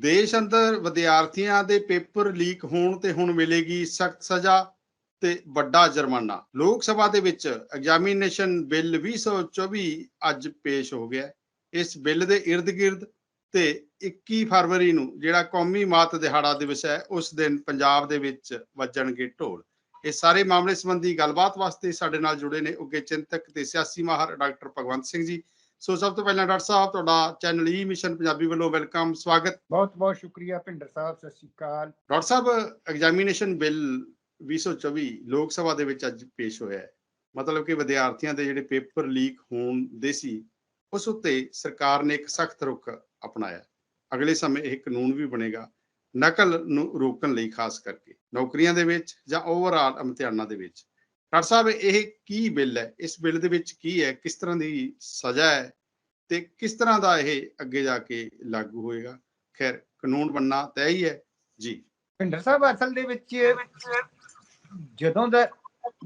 ਦੇਸ਼ ਅੰਦਰ ਵਿਦਿਆਰਥੀਆਂ ਦੇ ਪੇਪਰ ਲੀਕ ਹੋਣ ਤੇ ਹੁਣ ਮਿਲੇਗੀ ਸਖਤ ਸਜ਼ਾ ਤੇ ਵੱਡਾ ਜੁਰਮਾਨਾ। ਲੋਕ ਸਭਾ ਦੇ ਵਿੱਚ ਐਗਜ਼ਾਮੀਨੇਸ਼ਨ ਬਿੱਲ 2024 ਅੱਜ ਪੇਸ਼ ਹੋ ਗਿਆ ਇਸ ਬਿੱਲ ਦੇ ird-gird ਤੇ 21 ਫਰਵਰੀ ਨੂੰ ਜਿਹੜਾ ਕੌਮੀ ਮਾਤ ਦਿਹਾੜਾ ਦਿਵਸ ਹੈ, ਉਸ ਦਿਨ ਪੰਜਾਬ ਦੇ ਵਿੱਚ ਵੱਜਣਗੇ ਢੋਲ। ਇਹ ਸਾਰੇ ਮਾਮਲੇ ਸੰਬੰਧੀ ਗੱਲਬਾਤ ਵਾਸਤੇ ਸਾਡੇ ਨਾਲ ਜੁੜੇ ਨੇ ਉੱਗੇ ਚਿੰਤਕ ਤੇ ਸਿਆਸੀ ਮਾਹਰ ਡਾਕਟਰ ਭਗਵੰਤ ਸਿੰਘ ਜੀ। ਸੋ ਸਭ ਤੋਂ ਪਹਿਲਾਂ ਡਾਕਟਰ ਸਾਹਿਬ ਤੁਹਾਡਾ ਚੈਨਲ ਈ ਮਿਸ਼ਨ ਪੰਜਾਬੀ ਵੱਲੋਂ ਵੈਲਕਮ ਸਵਾਗਤ। ਬਹੁਤ ਬਹੁਤ ਸ਼ੁਕਰੀਆ ਭਿੰਡਰ ਸਾਹਿਬ ਸਤਿ ਸ਼੍ਰੀ ਅਕਾਲ। ਡਾਕਟਰ ਸਾਹਿਬ ਐਗਜ਼ਾਮੀਨੇਸ਼ਨ ਬਿੱਲ 2024 ਲੋਕ ਸਭਾ ਦੇ ਵਿੱਚ ਅੱਜ ਪੇਸ਼ ਹੋਇਆ ਹੈ। ਮਤਲਬ ਕਿ ਵਿਦਿਆਰਥੀਆਂ ਦੇ ਜਿਹੜੇ ਪੇਪਰ ਲੀਕ ਹੋਣ ਦੇ ਸੀ ਉਸ ਉੱਤੇ ਸਰਕਾਰ ਨੇ ਇੱਕ ਸਖਤ ਰੁਖ ਅਪਣਾਇਆ ਅਗਲੇ ਸਮੇਂ ਇਹ ਕਾਨੂੰਨ ਵੀ ਬਣੇਗਾ ਨਕਲ ਨੂੰ ਰੋਕਣ ਲਈ ਖਾਸ ਕਰਕੇ। ਨੌਕਰੀਆਂ ਦੇ ਵਿੱਚ ਜਾਂ ਓਵਰਆਲ ਇਮਤਿਹਾਨਾਂ ਦੇ ਵਿੱਚ ਡਾਕਟਰ ਸਾਹਿਬ, ਇਹ ਕੀ ਬਿੱਲ ਹੈ? ਇਸ ਬਿੱਲ ਦੇ ਵਿੱਚ ਕੀ ਹੈ? ਕਿਸ ਤਰ੍ਹਾਂ ਦੀ ਸਜ਼ਾ ਹੈ? ਤੇ ਕਿਸ ਤਰ੍ਹਾਂ ਦਾ ਇਹ ਅੱਗੇ ਜਾ ਕੇ ਲਾਗੂ ਹੋਏਗਾ? ਖੈਰ, ਕਾਨੂੰਨ ਬਣਨਾ ਤੈਅ ਹੀ ਹੈ। ਜੀ। ਭਿੰਡਰ ਸਾਹਿਬ, ਅਸਲ ਦੇ ਵਿੱਚ ਜਦੋਂ ਦਾ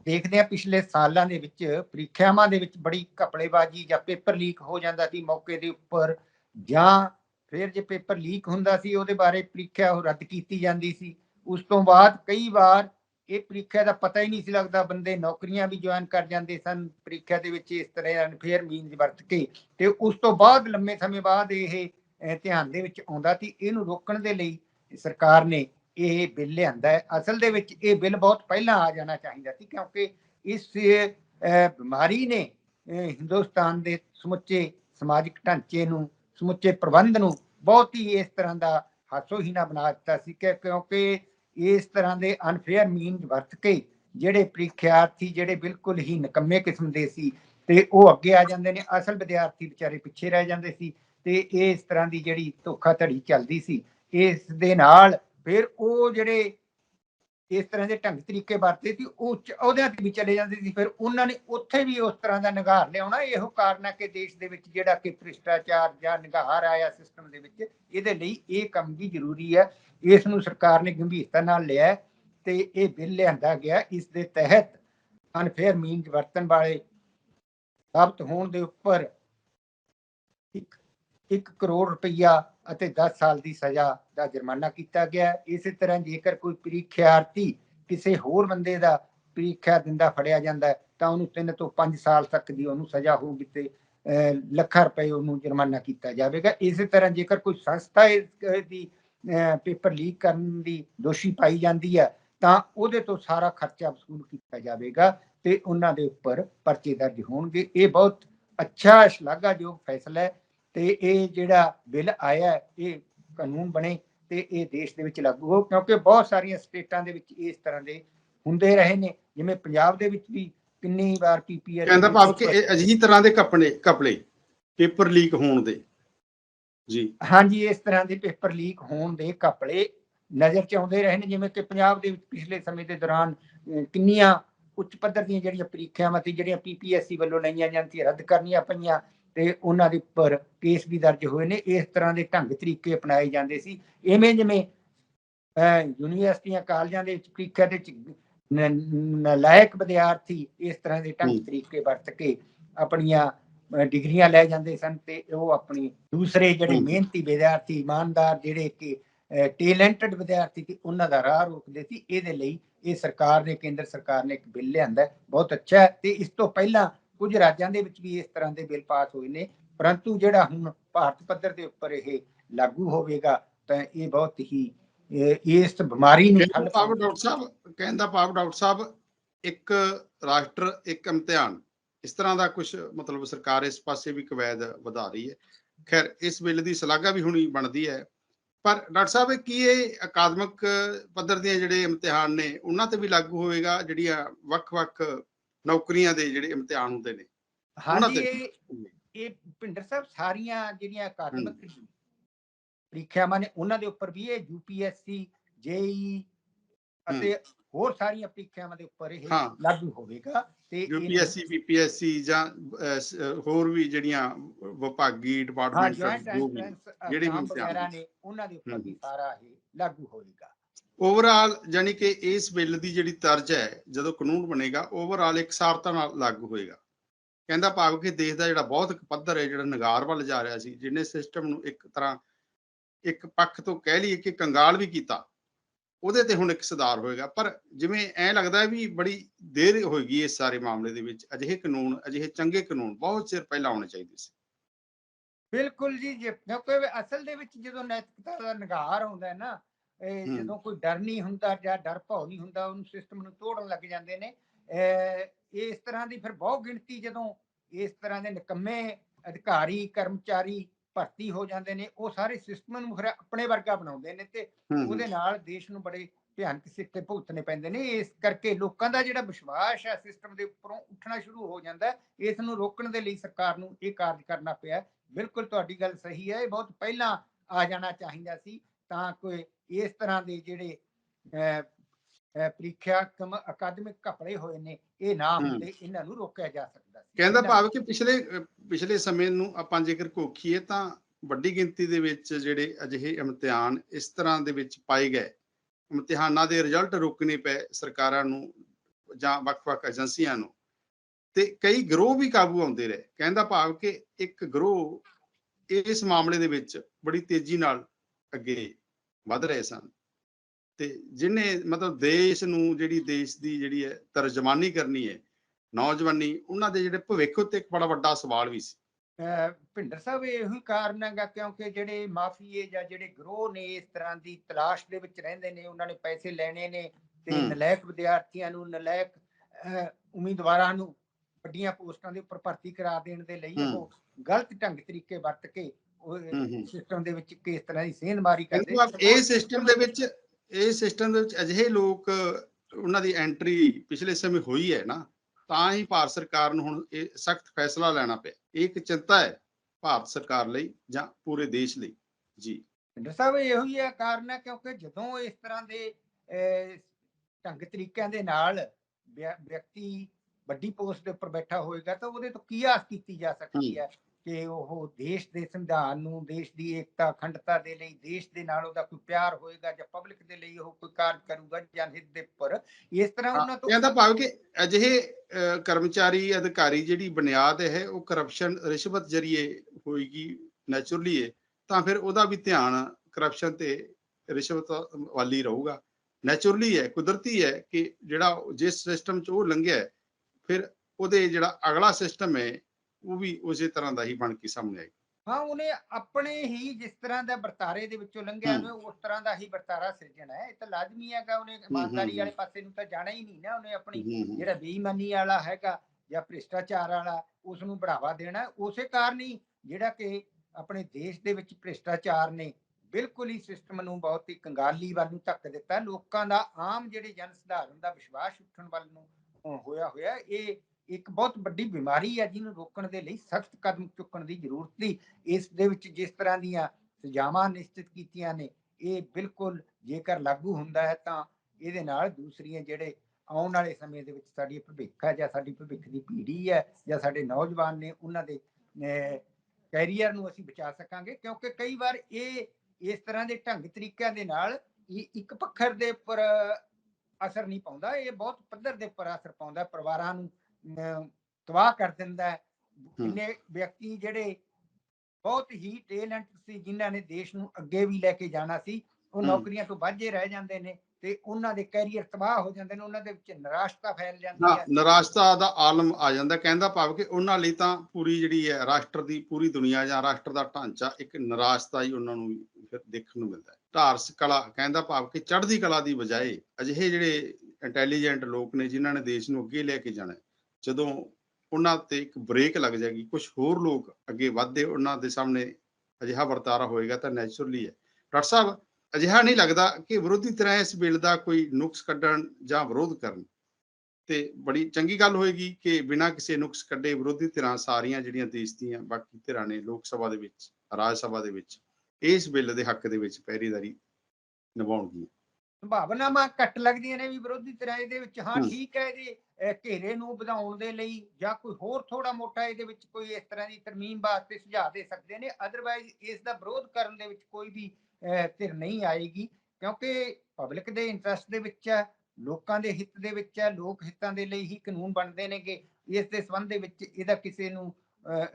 ਦੇਖਦੇ ਆ ਪਿਛਲੇ ਸਾਲਾਂ ਦੇ ਵਿੱਚ ਪ੍ਰੀਖਿਆਵਾਂ ਦੇ ਵਿੱਚ ਬੜੀ ਘਪਲੇਬਾਜ਼ੀ ਜਾਂ ਪੇਪਰ ਲੀਕ ਹੋ ਜਾਂਦਾ ਸੀ ਮੌਕੇ ਦੇ ਉੱਪਰ, ਜਾਂ ਫਿਰ ਜੇ ਪੇਪਰ ਲੀਕ ਹੁੰਦਾ ਸੀ, ਉਹਦੇ ਬਾਰੇ ਪ੍ਰੀਖਿਆ ਉਹ ਰੱਦ ਕੀਤੀ ਜਾਂਦੀ ਸੀ। ਉਸ ਤੋਂ ਬਾਅਦ ਕਈ ਵਾਰ ਇਹ ਪ੍ਰੀਖਿਆ ਦਾ ਪਤਾ ਹੀ ਨਹੀਂ ਸੀ ਲੱਗਦਾ, ਬੰਦੇ ਨੌਕਰੀਆਂ ਵੀ ਜੁਆਇਨ ਕਰ ਜਾਂਦੇ ਸਨ, ਪ੍ਰੀਖਿਆ ਦੇ ਵਿੱਚ ਇਸ ਤਰ੍ਹਾਂ ਅਨਫੇਅਰ ਮੀਨਸ ਵਰਤ ਕੇ ਤੇ ਉਸ ਤੋਂ ਬਾਅਦ ਲੰਮੇ ਸਮੇਂ ਬਾਅਦ ਇਹ ਧਿਆਨ ਦੇ ਵਿੱਚ ਆਉਂਦਾ ਸੀ ਇਹਨੂੰ ਰੋਕਣ ਦੇ ਲਈ ਸਰਕਾਰ ਨੇ ਇਹ ਬਿੱਲ ਲਿਆਂਦਾ ਹੈ। ਅਸਲ ਦੇ ਵਿੱਚ ਇਹ ਬਿੱਲ ਬਹੁਤ ਪਹਿਲਾਂ ਆ ਜਾਣਾ ਚਾਹੀਦਾ ਸੀ ਕਿਉਂਕਿ ਇਸ ਬਿਮਾਰੀ ਨੇ ਹਿੰਦੁਸਤਾਨ ਦੇ ਸਮੁੱਚੇ ਸਮਾਜਿਕ ਢਾਂਚੇ ਨੂੰ, ਸਮੁੱਚੇ ਪ੍ਰਬੰਧ ਨੂੰ ਬਹੁਤ ਹੀ ਇਸ ਤਰ੍ਹਾਂ ਦਾ ਹਾਸੋਹੀਣਾ ਬਣਾ ਦਿੱਤਾ ਸੀ ਕਿ ਕਿਉਂਕਿ ਇਸ ਤਰ੍ਹਾਂ ਦੇ ਅਨਫੇਅਰ ਮੀਨ ਵਰਤ ਕੇ ਜਿਹੜੇ ਪ੍ਰੀਖਿਆਰਥੀ ਜਿਹੜੇ ਬਿਲਕੁਲ ਹੀ ਨਿਕੰਮੇ ਕਿਸਮ ਦੇ ਸੀ ਤੇ ਉਹ ਅੱਗੇ ਆ ਜਾਂਦੇ ਨੇ, ਅਸਲ ਵਿਦਿਆਰਥੀ ਵਿਚਾਰੇ ਪਿੱਛੇ ਰਹਿ ਜਾਂਦੇ ਸੀ ਤੇ ਇਸ ਤਰ੍ਹਾਂ ਦੀ ਜਿਹੜੀ ਧੋਖਾਧੜੀ ਚੱਲਦੀ ਸੀ, ਇਸ ਦੇ ਨਾਲ ਫਿਰ ਉਹ ਜਿਹੜੇ ਇਸ ਤਰ੍ਹਾਂ ਦੇ ਢੰਗ ਤਰੀਕੇ ਵਰਤੇ ਸੀ, ਉਹ ਅਹੁਦਿਆਂ ਤੇ ਵੀ ਚਲੇ ਜਾਂਦੇ ਸੀ। ਫਿਰ ਉਹਨਾਂ ਨੇ ਉੱਥੇ ਵੀ ਉਸ ਤਰ੍ਹਾਂ ਦਾ ਨਿਗਾਰ ਲਿਆਉਣਾ। ਇਹੋ ਕਾਰਨ ਹੈ ਕਿ ਦੇਸ਼ ਦੇ ਵਿੱਚ ਜਿਹੜਾ ਕਿ ਭ੍ਰਿਸ਼ਟਾਚਾਰ ਜਾਂ ਨਿਗਾਰ ਆਇਆ ਸਿਸਟਮ ਦੇ ਵਿੱਚ, ਇਹਦੇ ਲਈ ਇਹ ਕੰਮ ਵੀ ਜ਼ਰੂਰੀ ਹੈ ਇਸ ਨੂੰ ਸਰਕਾਰ ਨੇ ਗੰਭੀਰਤਾ ਨਾਲ ਲਿਆ ਤੇ ਇਹ ਬਿੱਲ ਲਿਆਂਦਾ ਗਿਆ। ਇਸ ਦੇ ਤਹਿਤ ਅਨਫੇਅਰ ਮੀਨਸ ਵਰਤਣ ਵਾਲੇ ਸਾਬਤ ਹੋਣ ਦੇ ਉੱਪਰ ਇੱਕ 1 ਕਰੋੜ ਰੁਪਈਆ ਅਤੇ 10 ਸਾਲ ਦੀ ਸਜ਼ਾ ਦਾ ਜੁਰਮਾਨਾ ਕੀਤਾ ਗਿਆ। ਇਸੇ ਤਰ੍ਹਾਂ ਜੇਕਰ ਕੋਈ ਪ੍ਰੀਖਿਆਰਥੀ ਕਿਸੇ ਹੋਰ ਬੰਦੇ ਦਾ ਪ੍ਰੀਖਿਆ ਦਿੰਦਾ ਫੜਿਆ ਜਾਂਦਾ ਤਾਂ ਉਹਨੂੰ 3 ਤੋਂ 5 ਸਾਲ ਤੱਕ ਦੀ ਉਹਨੂੰ ਸਜ਼ਾ ਹੋਊਗੀ ਤੇ ਲੱਖਾਂ ਰੁਪਏ ਉਹਨੂੰ ਜੁਰਮਾਨਾ ਕੀਤਾ ਜਾਵੇਗਾ। ਇਸੇ ਤਰ੍ਹਾਂ ਜੇਕਰ ਕੋਈ ਸੰਸਥਾ ਇਸ ਦੀ ਅਹ, ਪੇਪਰ ਲੀਕ ਕਰਨ ਦੀ ਦੋਸ਼ੀ ਪਾਈ ਜਾਂਦੀ ਹੈ ਤਾਂ ਉਹਦੇ ਤੋਂ ਸਾਰਾ ਖਰਚਾ ਵਸੂਲ ਕੀਤਾ ਜਾਵੇਗਾ ਤੇ ਉਹਨਾਂ ਦੇ ਉੱਪਰ ਪਰਚੇ ਦਰਜ ਹੋਣਗੇ। ਇਹ ਬਹੁਤ ਅੱਛਾ ਸ਼ਲਾਘਾਯੋਗ ਫੈਸਲਾ ਹੈ। ਤੇ ਇਹ ਜਿਹੜਾ ਬਿੱਲ ਆਇਆ ਇਹ ਕਾਨੂੰਨ ਬਣੇ ਤੇ ਇਹ ਦੇਸ਼ ਦੇ ਵਿੱਚ ਲਾਗੂ ਹੋ ਕਿਉਂਕਿ ਬਹੁਤ ਸਾਰੀਆਂ ਸਟੇਟਾਂ ਦੇ ਵਿੱਚ ਇਸ ਤਰ੍ਹਾਂ ਦੇ ਹੁੰਦੇ ਰਹੇ ਨੇ ਜਿਵੇਂ ਪੰਜਾਬ ਦੇ ਵਿੱਚ ਵੀ ਕਿੰਨੀ ਵਾਰ ਪੀਪੀਐਸ ਕਹਿੰਦਾ ਭਾਵ ਕਿ ਇਹ ਅਜਿਹੀ ਤਰ੍ਹਾਂ ਦੇ ਕਪੜੇ ਕਪੜੇ ਪੇਪਰ ਲੀਕ ਹੋਣ ਦੇ। ਜੀ। ਹਾਂਜੀ ਇਸ ਤਰ੍ਹਾਂ ਦੇ ਪੇਪਰ ਲੀਕ ਹੋਣ ਦੇ ਕਪੜੇ ਨਜ਼ਰ ਚ ਆਉਂਦੇ ਰਹੇ ਨੇ ਜਿਵੇਂ ਕਿ ਪੰਜਾਬ ਦੇ ਵਿੱਚ ਪਿਛਲੇ ਸਮੇਂ ਦੇ ਦੌਰਾਨ ਕਿੰਨੀਆਂ ਉੱਚ ਪੱਧਰ ਦੀਆਂ ਜਿਹੜੀਆਂ ਪ੍ਰੀਖਿਆਵਾਂ ਸੀ ਜਿਹੜੀਆਂ ਪੀਪੀਐਸਸੀ ਵੱਲੋਂ ਲਈਆਂ ਜਾਂਦੀਆਂ ਰੱਦ ਕਰਨੀਆਂ ਪਈਆਂ ਤੇ ਉਹਨਾਂ ਦੇ ਉੱਪਰ ਕੇਸ ਵੀ ਦਰਜ ਹੋਏ ਨੇ ਇਸ ਤਰ੍ਹਾਂ ਦੇ ਢੰਗ ਤਰੀਕੇ ਅਪਣਾਏ ਜਾਂਦੇ ਸੀ ਇਵੇਂ ਜਿਵੇਂ ਯੂਨੀਵਰਸਿਟੀਆਂ ਕਾਲਜਾਂ ਦੇ ਵਿੱਚ ਪ੍ਰੀਖਿਆ ਦੇ ਨਲਾਇਕ ਵਿਦਿਆਰਥੀ ਇਸ ਤਰ੍ਹਾਂ ਦੇ ਢੰਗ। ਤਰੀਕੇ ਵਰਤ ਕੇ ਆਪਣੀਆਂ ਡਿਗਰੀਆਂ ਲੈ ਜਾਂਦੇ ਸਨ ਤੇ ਉਹ ਆਪਣੀ ਦੂਸਰੇ ਜਿਹੜੇ। ਮਿਹਨਤੀ ਵਿਦਿਆਰਥੀ ਇਮਾਨਦਾਰ ਜਿਹੜੇ ਕਿ ਟੈਲੈਂਟਡ ਵਿਦਿਆਰਥੀ ਸੀ ਉਹਨਾਂ ਦਾ ਰਾਹ ਰੋਕਦੇ ਸੀ ਇਹਦੇ ਲਈ ਇਹ ਸਰਕਾਰ ਨੇ ਕੇਂਦਰ ਸਰਕਾਰ ਨੇ ਇੱਕ ਬਿੱਲ ਲਿਆਂਦਾ ਬਹੁਤ ਅੱਛਾ ਤੇ ਇਸ ਤੋਂ ਪਹਿਲਾਂ ਕੁਝ ਰਾਜਾਂ ਦੇ ਵਿੱਚ ਵੀ ਇਸ ਤਰ੍ਹਾਂ ਦੇ ਬਿੱਲ ਪਾਸ ਹੋਏ ਨੇ ਪਰੰਤੂ ਜਿਹੜਾ ਹੁਣ ਭਾਰਤ ਪੱਧਰ ਦੇ ਉੱਪਰ ਇਹ ਲਾਗੂ ਹੋਵੇਗਾ ਤਾਂ ਇਹ ਬਹੁਤ ਹੀ ਇਸ ਬਿਮਾਰੀ ਨੂੰ ਭਾਵ ਪਾਉਣ- ਡਾਕਟਰ ਸਾਹਿਬ ਕਹਿੰਦਾ ਭਾਵ ਡਾਕਟਰ ਸਾਹਿਬ ਇੱਕ ਰਾਸ਼ਟਰ ਇੱਕ ਇਮਤਿਹਾਨ ਇਸ ਤਰ੍ਹਾਂ ਦਾ ਕੁਝ ਮਤਲਬ ਸਰਕਾਰ ਇਸ ਪਾਸੇ ਵੀ ਕਵੈਦ ਵਧਾ ਰਹੀ ਹੈ। ਖੈਰ ਇਸ ਬਿੱਲ ਦੀ ਸ਼ਲਾਘਾ ਵੀ ਹੁਣੀ ਬਣਦੀ ਹੈ। ਪਰ ਡਾਕਟਰ ਸਾਹਿਬ ਕੀ ਇਹ ਅਕਾਦਮਿਕ ਪੱਧਰ ਦੀਆਂ ਜਿਹੜੇ ਇਮਤਿਹਾਨ ਨੇ ਉਹਨਾਂ ਤੇ ਵੀ ਲਾਗੂ ਹੋਵੇਗਾ ਜਿਹੜੀਆਂ ਵੱਖ-ਵੱਖ ਨੌਕਰੀਆਂ ਦੇ ਜਿਹੜੇ ਇਮਤਿਹਾਨ ਹੁੰਦੇ ਨੇ ਹਾਂਜੀ ਇਹ ਇਹ ਭਿੰਡਰ ਸਾਹਿਬ ਸਾਰੀਆਂ ਜਿਹੜੀਆਂ ਅਕਾਦਮਿਕ ਪ੍ਰੀਖਿਆਵਾਂ ਨੇ ਉਹਨਾਂ ਦੇ ਉੱਪਰ ਵੀ ਇਹ ਯੂਪੀਐਸਸੀ ਜੇਈ ਅਤੇ ਹੋਰ ਸਾਰੀਆਂ ਪ੍ਰੀਖਿਆਵਾਂ ਦੇ ਉੱਪਰ ਇਹ। ਲਾਗੂ ਹੋਵੇਗਾ ਤੇ ਯੂਪੀਐਸਸੀ ਪੀਪੀਐਸਸੀ ਜਾਂ ਹੋਰ ਵੀ ਜਿਹੜੀਆਂ ਵਿਭਾਗੀ ਡਿਪਾਰਟਮੈਂਟ ਜਿਹੜੇ ਵੀ ਨੇ। ਉਹਨਾਂ ਦੇ ਉੱਪਰ ਵੀ। ਸਾਰਾ ਇਹ ਲਾਗੂ ਹੋਵੇਗਾ ਓਵਰਆਲ ਜਾਨੀ ਕਿ ਇਸ ਬਿੱਲ ਦੀ ਜਿਹੜੀ ਤਰਜ ਹੈ, ਜਦੋਂ ਕਾਨੂੰਨ ਬਣੇਗਾ ਓਵਰਆਲ ਇਕਸਾਰਤਾ ਨਾਲ ਲਾਗੂ ਹੋਏਗਾ। ਕਹਿੰਦਾ ਭਾਵ ਕਿ ਦੇਸ਼ ਦਾ ਜਿਹੜਾ ਬਹੁਤ ਪੱਧਰ ਹੈ, ਜਿਹੜਾ ਨਗਾਰ ਵੱਲ ਜਾ ਰਿਹਾ ਸੀ ਜਿਹਨੇ ਸਿਸਟਮ ਨੂੰ ਇੱਕ ਤਰ੍ਹਾਂ ਇੱਕ ਪੱਖ ਤੋਂ ਕਹਿ ਲਈਏ ਕਿ ਕੰਗਾਲ ਵੀ ਕੀਤਾ, ਉਹਦੇ ਤੇ ਹੁਣ ਇੱਕ ਸੁਧਾਰ ਹੋਏਗਾ। ਪਰ ਜਿਵੇਂ ਐ ਲੱਗਦਾ ਵੀ ਬੜੀ ਦੇਰ ਹੋਏਗੀ ਇਸ ਸਾਰੇ ਮਾਮਲੇ ਦੇ ਵਿੱਚ, ਅਜਿਹੇ ਕਾਨੂੰਨ, ਅਜਿਹੇ ਚੰਗੇ ਕਾਨੂੰਨ ਬਹੁਤ ਚਿਰ ਪਹਿਲਾਂ ਆਉਣੇ ਚਾਹੀਦੇ ਸੀ। ਬਿਲਕੁਲ ਜੀ, ਜੇ ਕਿਉਂਕਿ ਅਸਲ ਦੇ ਵਿੱਚ ਜਦੋਂ ਨੈਤਿਕਤਾ ਦਾ ਨਿਗਾਰ ਆਉਂਦਾ ਹੈ ਨਾ ਇਹ। ਜਦੋਂ ਕੋਈ ਡਰ ਨਹੀਂ ਹੁੰਦਾ ਜਾਂ ਡਰ ਭਾਉ ਨਹੀਂ ਹੁੰਦਾ ਉਹਨੂੰ ਸਿਸਟਮ ਨੂੰ ਤੋੜਨ ਲੱਗ ਜਾਂਦੇ ਨੇ। ਅਹ ਇਸ ਤਰ੍ਹਾਂ ਦੀ ਫਿਰ ਬਹੁ ਗਿਣਤੀ ਜਦੋਂ ਇਸ ਤਰ੍ਹਾਂ ਦੇ ਨਿਕੰਮੇ ਅਧਿਕਾਰੀ ਕਰਮਚਾਰੀ ਭਰਤੀ ਹੋ ਜਾਂਦੇ ਨੇ ਉਹ ਸਾਰੇ ਸਿਸਟਮ ਨੂੰ ਫਿਰ ਆਪਣੇ ਵਰਗਾ ਬਣਾਉਂਦੇ ਨੇ ਤੇ ਉਹਦੇ ਨਾਲ ਦੇਸ਼ ਨੂੰ ਬੜੇ ਭਿਆਨਕ ਸਿੱਟੇ ਭੁਗਤਣੇ ਪੈਂਦੇ ਨੇ। ਇਸ ਕਰਕੇ ਲੋਕਾਂ ਦਾ ਜਿਹੜਾ ਵਿਸ਼ਵਾਸ ਹੈ ਸਿਸਟਮ ਦੇ ਉੱਪਰੋਂ ਉੱਠਣਾ ਸ਼ੁਰੂ ਹੋ ਜਾਂਦਾ ਹੈ। ਇਸ ਨੂੰ ਰੋਕਣ ਦੇ ਲਈ ਸਰਕਾਰ ਨੂੰ ਇਹ ਕਾਰਜ ਕਰਨਾ ਪਿਆ। ਬਿਲਕੁਲ ਤੁਹਾਡੀ ਗੱਲ ਸਹੀ ਹੈ। ਇਹ ਬਹੁਤ ਪਹਿਲਾਂ ਆ ਜਾਣਾ ਚਾਹੀਦਾ ਸੀ। ਤਾਂ ਕੋਈ ਇਸ ਤਰ੍ਹਾਂ ਦੇ ਜਿਹੜੇ ਅਹ, ਅਹ, ਪ੍ਰੀਖਿਆ ਕਮ ਅਕਾਦਮਿਕ ਘਪਲੇ ਹੋਏ ਨੇ ਇਹ ਨਾ। ਹੁੰਦੇ ਇਹਨਾਂ ਨੂੰ ਰੋਕਿਆ ਜਾ ਸਕਦਾ ਸੀ। ਕਹਿੰਦਾ ਭਾਵ ਕਿ ਪਿਛਲੇ ਪਿਛਲੇ ਸਮੇਂ ਨੂੰ ਆਪਾਂ ਜੇਕਰ ਘੋਖੀਏ ਤਾਂ ਵੱਡੀ ਗਿਣਤੀ ਦੇ ਵਿੱਚ ਜਿਹੜੇ ਅਜਿਹੇ ਇਮਤਿਹਾਨ ਇਸ ਤਰ੍ਹਾਂ ਦੇ ਵਿੱਚ ਪਾਏ ਗਏ। ਇਮਤਿਹਾਨਾਂ ਦੇ ਰਿਜ਼ਲਟ ਰੋਕਣੇ ਪਏ ਸਰਕਾਰਾਂ ਨੂੰ ਜਾਂ ਵੱਖ-ਵੱਖ ਏਜੰਸੀਆਂ ਨੂੰ। ਤੇ ਕਈ ਗਰੋਹ ਵੀ ਕਾਬੂ ਆਉਂਦੇ ਰਹੇ। ਕਹਿੰਦਾ ਭਾਵ ਕਿ ਇੱਕ ਗਰੋਹ ਇਸ ਮਾਮਲੇ ਦੇ ਵਿੱਚ ਬੜੀ ਤੇਜ਼ੀ ਨਾਲ ਅੱਗੇ ਵਧ ਰਹੇ ਸਨ ਤੇ ਜਿਨੇ ਮਤਲਬ ਦੇਸ਼ ਨੂੰ ਜਿਹੜੀ ਦੇਸ਼ ਦੀ ਜਿਹੜੀ ਹੈ ਤਰਜਮਾਨੀ ਕਰਨੀ ਹੈ ਨੌਜਵਾਨੀ ਉਹਨਾਂ ਦੇ ਜਿਹੜੇ ਭਵਿੱਖ ਉੱਤੇ ਇੱਕ ਬੜਾ ਵੱਡਾ ਸਵਾਲ ਵੀ ਸੀ ਭਿੰਡਰ ਸਾਹਿਬ ਇਹੋ ਕਾਰਨ ਹੈਗਾ ਕਿਉਂਕਿ ਜਿਹੜੇ ਮਾਫੀਏ ਜਾਂ ਜਿਹੜੇ ਗਰੋਹ ਨੇ ਇਸ ਤਰ੍ਹਾਂ ਦੀ ਤਲਾਸ਼ ਦੇ ਵਿੱਚ ਰਹਿੰਦੇ ਨੇ ਉਹਨਾਂ ਨੇ ਪੈਸੇ ਲੈਣੇ ਨੇ ਤੇ। ਨਲਾਇਕ ਵਿਦਿਆਰਥੀਆਂ ਨੂੰ ਨਲਾਇਕ ਉਮੀਦਵਾਰਾਂ ਨੂੰ ਵੱਡੀਆਂ ਪੋਸਟਾਂ ਦੇ ਉੱਪਰ ਭਰਤੀ ਕਰਾ ਦੇਣ ਦੇ ਲਈ। ਉਹ ਗਲਤ ਢੰਗ ਤਰੀਕੇ ਵਰਤ ਕੇ। ਸਿਸਟਮ ਦੇ ਵਿੱਚ ਕਿਸ ਤਰ੍ਹਾਂ ਦੀ ਸੇਂਧਮਾਰੀ ਕਰਦੇ ਇਹ ਸਿਸਟਮ ਦੇ ਵਿੱਚ ਇਹ ਸਿਸਟਮ ਦੇ ਵਿੱਚ ਅਜਿਹੇ ਲੋਕ ਉਹਨਾਂ ਦੀ ਐਂਟਰੀ ਪਿਛਲੇ ਸਮੇਂ ਹੋਈ ਹੈ ਨਾ ਤਾਂ ਹੀ ਭਾਰਤ ਸਰਕਾਰ ਨੂੰ ਹੁਣ ਇਹ ਸਖਤ ਫੈਸਲਾ ਲੈਣਾ ਪਿਆ। ਇਹ ਇੱਕ ਚਿੰਤਾ ਹੈ ਭਾਰਤ ਸਰਕਾਰ ਲਈ ਜਾਂ ਪੂਰੇ ਦੇਸ਼ ਲਈ। ਜੀ। ਸਾਹਿਬ ਇਹੋ ਹੀ ਹੈ ਕਾਰਨ ਹੈ ਕਿਉਂਕਿ ਜਦੋਂ ਇਸ ਤਰ੍ਹਾਂ ਦੇ ਢੰਗ ਤਰੀਕਿਆਂ ਦੇ ਨਾਲ ਵਿਅ- ਵਿਅਕਤੀ ਵੱਡੀ ਪੋਸਟ ਦੇ ਉੱਪਰ ਬੈਠਾ ਹੋਏਗਾ ਤਾਂ ਉਹਦੇ ਤੋਂ ਕੀ ਆਸ ਕੀਤੀ ਜਾ ਸਕਦੀ ਹੈ? ਕਿ ਉਹ ਦੇਸ਼ ਦੇ ਸੰਵਿਧਾਨ ਨੂੰ ਦੇਸ਼ ਦੀ ਏਕਤਾ ਅਖੰਡਤਾ ਦੇ ਲਈ ਦੇਸ਼ ਦੇ ਨਾਲ ਉਹਦਾ ਕੋਈ ਪਿਆਰ ਹੋਏਗਾ ਜਾਂ ਪਬਲਿਕ ਦੇ ਲਈ ਉਹ ਕੋਈ ਕਾਰਜ ਕਰੂਗਾ ਜਨਹਿਤ ਦੇ ਉੱਪਰ ਇਸ ਤਰ੍ਹਾਂ ਉਹਨਾਂ ਤੋਂ ਕਹਿੰਦਾ ਭਾਵ ਕਿ ਅਜਿਹੇ ਕਰਮਚਾਰੀ ਅਧਿਕਾਰੀ ਜਿਹੜੀ ਬੁਨਿਆਦ ਹੈ ਉਹ ਕਰਪਸ਼ਨ ਰਿਸ਼ਵਤ ਜਰੀਏ ਹੋਏਗੀ ਨੈਚੁਰਲੀ ਹੈ ਤਾਂ ਫਿਰ ਉਹਦਾ ਵੀ ਧਿਆਨ ਕਰਪਸ਼ਨ ਤੇ ਰਿਸ਼ਵਤ ਵਾਲੀ ਰਹੂਗਾ। ਨੈਚੁਰਲੀ ਹੈ ਕੁਦਰਤੀ ਹੈ ਕਿ ਜਿਹੜਾ ਜਿਸ ਸਿਸਟਮ ਚ ਉਹ ਲੰਘਿਆ ਫਿਰ ਉਹਦੇ ਜਿਹੜਾ ਅਗਲਾ ਸਿਸਟਮ ਹੈ ਉਹ ਵੀ ਉਸੇ ਤਰ੍ਹਾਂ ਦਾ ਹੀ ਬਣ ਕੇ ਸਾਹਮਣੇ ਆਏਗਾ ਹਾਂ ਉਹਨੇ ਆਪਣੇ ਹੀ ਜਿਸ ਤਰ੍ਹਾਂ ਦਾ ਵਰਤਾਰੇ ਦੇ ਵਿੱਚੋਂ ਲੰਘਿਆ। ਹੋਵੇ ਉਸ ਤਰ੍ਹਾਂ ਦਾ ਹੀ ਵਰਤਾਰਾ ਸਿਰਜਣਾ ਹੈ। ਇਹ ਤਾਂ ਲਾਜ਼ਮੀ ਹੈਗਾ ਉਹਨੇ ਇਮਾਨਦਾਰੀ ਵਾਲੇ ਪਾਸੇ ਨੂੰ ਤਾਂ ਜਾਣਾ ਹੀ ਨਹੀਂ ਨਾ ਉਹਨੇ ਆਪਣੀ ਜਿਹੜਾ ਬੇਈਮਾਨੀ ਵਾਲਾ ਹੈਗਾ ਜਾਂ ਭ੍ਰਿਸ਼ਟਾਚਾਰ ਵਾਲਾ ਉਸ ਨੂੰ ਬੜਾਵਾ ਦੇਣਾ। ਉਸੇ ਕਾਰਨ ਹੀ ਜਿਹੜਾ ਕਿ ਆਪਣੇ ਦੇਸ਼ ਦੇ ਵਿੱਚ ਭ੍ਰਿਸ਼ਟਾਚਾਰ ਨੇ ਬਿਲਕੁਲ ਹੀ ਸਿਸਟਮ ਨੂੰ ਬਹੁਤ ਹੀ ਕੰਗਾਲੀ ਵੱਲ ਨੂੰ ਧੱਕ ਦਿੱਤਾ। ਲੋਕਾਂ ਦਾ ਆਮ ਜਿਹੜੇ ਜਨ ਸਧਾਰਨ ਦਾ ਵਿਸ਼ਵਾਸ ਉੱਠਣ ਵੱਲ ਨੂੰ ਹੋਇਆ ਹੋਇਆ ਇਹ ਇੱਕ ਬਹੁਤ ਵੱਡੀ ਬਿਮਾਰੀ ਹੈ ਜਿਹਨੂੰ ਰੋਕਣ ਦੇ ਲਈ ਸਖਤ ਕਦਮ ਚੁੱਕਣ ਦੀ ਜ਼ਰੂਰਤ ਸੀ। ਇਸ ਦੇ ਵਿੱਚ ਜਿਸ ਤਰ੍ਹਾਂ ਦੀਆਂ ਸਜ਼ਾਵਾਂ ਨਿਸ਼ਚਿਤ ਕੀਤੀਆਂ ਨੇ, ਇਹ ਬਿਲਕੁਲ ਜੇਕਰ ਲਾਗੂ ਹੁੰਦਾ ਹੈ ਤਾਂ ਇਹਦੇ ਨਾਲ ਦੂਸਰੀਆਂ ਜਿਹੜੇ ਆਉਣ ਵਾਲੇ ਸਮੇਂ ਦੇ ਵਿੱਚ ਸਾਡੀ ਭਵਿੱਖ ਹੈ ਜਾਂ ਸਾਡੀ ਭਵਿੱਖ ਦੀ ਪੀੜ੍ਹੀ ਹੈ ਜਾਂ ਸਾਡੇ ਨੌਜਵਾਨ ਨੇ ਉਹਨਾਂ ਦੇ ਕੈਰੀਅਰ ਨੂੰ ਅਸੀਂ ਬਚਾ ਸਕਾਂਗੇ। ਕਿਉਂਕਿ ਕਈ ਵਾਰ ਇਹ ਇਸ ਤਰ੍ਹਾਂ ਦੇ ਢੰਗ ਤਰੀਕਿਆਂ ਦੇ ਨਾਲ ਇਹ ਇੱਕ ਪੱਖਰ ਦੇ ਉੱਪਰ ਅਸਰ ਨਹੀਂ ਪਾਉਂਦਾ। ਇਹ ਬਹੁਤ ਪੱਧਰ ਦੇ ਉੱਪਰ ਅਸਰ ਪਾਉਂਦਾ ਪਰਿਵਾਰਾਂ ਨੂੰ ਤਬਾਹ ਕਰ ਦਿੰਦਾ ਹੈ। ਕਿੰਨੇ ਵਿਅਕਤੀ ਜਿਹੜੇ ਬਹੁਤ ਹੀ ਟੈਲੈਂਟ ਸੀ ਜਿਨ੍ਹਾਂ ਨੇ ਦੇਸ਼ ਨੂੰ ਅੱਗੇ ਵੀ ਲੈ ਕੇ ਜਾਣਾ ਸੀ ਉਹ। ਨੌਕਰੀਆਂ ਤੋਂ ਵਾਂਝੇ ਰਹਿ ਜਾਂਦੇ ਨੇ ਤੇ ਉਹਨਾਂ ਦੇ ਕੈਰੀਅਰ ਤਬਾਹ ਹੋ ਜਾਂਦੇ ਨੇ ਉਹਨਾਂ ਦੇ ਵਿੱਚ ਨਿਰਾਸ਼ਤਾ ਫੈਲ ਜਾਂਦੀ ਹਾਂ। ਨਿਰਾਸ਼ਤਾ ਦਾ ਆਲਮ ਆ ਜਾਂਦਾ। ਕਹਿੰਦਾ ਭਾਵ ਕਿ ਉਹਨਾਂ ਲਈ ਤਾਂ ਪੂਰੀ ਜਿਹੜੀ ਹੈ ਰਾਸ਼ਟਰ ਦੀ ਪੂਰੀ ਦੁਨੀਆ ਜਾਂ ਰਾਸ਼ਟਰ ਦਾ ਢਾਂਚਾ ਇੱਕ ਨਿਰਾਸ਼ਤਾ ਹੀ ਉਹਨਾਂ ਨੂੰ ਫਿਰ ਦੇਖਣ ਨੂੰ ਮਿਲਦਾ ਹੈ। ਢਾਰਸ ਕਲਾ ਕਹਿੰਦਾ ਭਾਵ ਕਿ ਚੜ੍ਹਦੀ ਕਲਾ ਦੀ ਬਜਾਏ ਅਜਿਹੇ ਜਿਹੜੇ ਇੰਟੈਲੀਜੈਂਟ ਲੋਕ ਨੇ ਜਿਨ੍ਹਾਂ ਨੇ ਦੇਸ਼ ਨੂੰ ਅੱਗੇ ਲੈ ਕੇ ਜਾਣਾ ਜਦੋਂ ਉਹਨਾਂ ਤੇ ਇੱਕ ਬ੍ਰੇਕ ਲੱਗ ਜਾਏਗੀ ਕੁਝ ਹੋਰ ਲੋਕ ਅੱਗੇ ਵਧਦੇ ਉਹਨਾਂ ਦੇ ਸਾਹਮਣੇ ਅਜਿਹਾ ਵਰਤਾਰਾ ਹੋਏਗਾ ਤਾਂ ਨੈਚੁਰਲੀ ਹੈ। ਡਾਕਟਰ ਸਾਹਿਬ, ਅਜਿਹਾ ਨਹੀਂ ਲੱਗਦਾ ਕਿ ਵਿਰੋਧੀ ਤਰ੍ਹਾਂ ਇਸ ਬਿੱਲ ਦਾ ਕੋਈ ਨੁਕਸ ਕੱਢਣ ਜਾਂ ਵਿਰੋਧ ਕਰਨ। ਤੇ ਬੜੀ ਚੰਗੀ ਗੱਲ ਹੋਏਗੀ ਕਿ ਬਿਨਾਂ ਕਿਸੇ ਨੁਕਸ ਕੱਢੇ ਵਿਰੋਧੀ ਧਿਰਾਂ ਸਾਰੀਆਂ ਜਿਹੜੀਆਂ ਦੇਸ਼ ਦੀਆਂ ਬਾਕੀ ਧਿਰਾਂ ਨੇ ਲੋਕ ਸਭਾ ਦੇ ਵਿੱਚ, ਰਾਜ ਸਭਾ ਦੇ ਵਿੱਚ, ਇਸ ਬਿੱਲ ਦੇ ਹੱਕ ਦੇ ਵਿੱਚ ਪਹਿਰੇਦਾਰੀ ਨਿਭਾਉਣਗੀਆਂ। ਸੰਭਾਵਨਾਵਾਂ ਘੱਟ ਲੱਗਦੀਆਂ ਨੇ ਵੀ ਵਿਰੋਧੀ ਧਿਰਾਂ ਇਹਦੇ ਵਿੱਚ ਹਾਂ। ਠੀਕ ਹੈ ਅਹ, ਘੇਰੇ ਨੂੰ ਵਧਾਉਣ ਦੇ ਲਈ ਜਾਂ ਕੋਈ ਹੋਰ ਥੋੜਾ ਮੋਟਾ ਇਹਦੇ ਵਿੱਚ ਕੋਈ ਇਸ ਤਰ੍ਹਾਂ ਦੀ ਤਰਮੀਮ ਵਾਸਤੇ ਸੁਝਾਅ ਦੇ ਸਕਦੇ ਨੇ ਅਦਰਵਾਈਜ਼ ਇਸ ਦਾ ਵਿਰੋਧ ਕਰਨ ਦੇ ਵਿੱਚ ਕੋਈ ਵੀ ਧਿਰ ਨਹੀਂ ਆਏਗੀ ਕਿਉਂਕਿ ਪਬਲਿਕ ਦੇ ਇੰਟਰਸਟ ਦੇ ਵਿੱਚ ਹੈ ਲੋਕਾਂ ਦੇ ਹਿੱਤ ਦੇ ਵਿੱਚ ਹੈ ਲੋਕ ਹਿੱਤਾਂ ਦੇ ਲਈ ਹੀ ਕਾਨੂੰਨ ਬਣਦੇ ਨੇਗੇ ਇਸ ਦੇ ਸੰਬੰਧ ਦੇ ਵਿੱਚ ਇਹਦਾ ਕਿਸੇ ਨੂੰ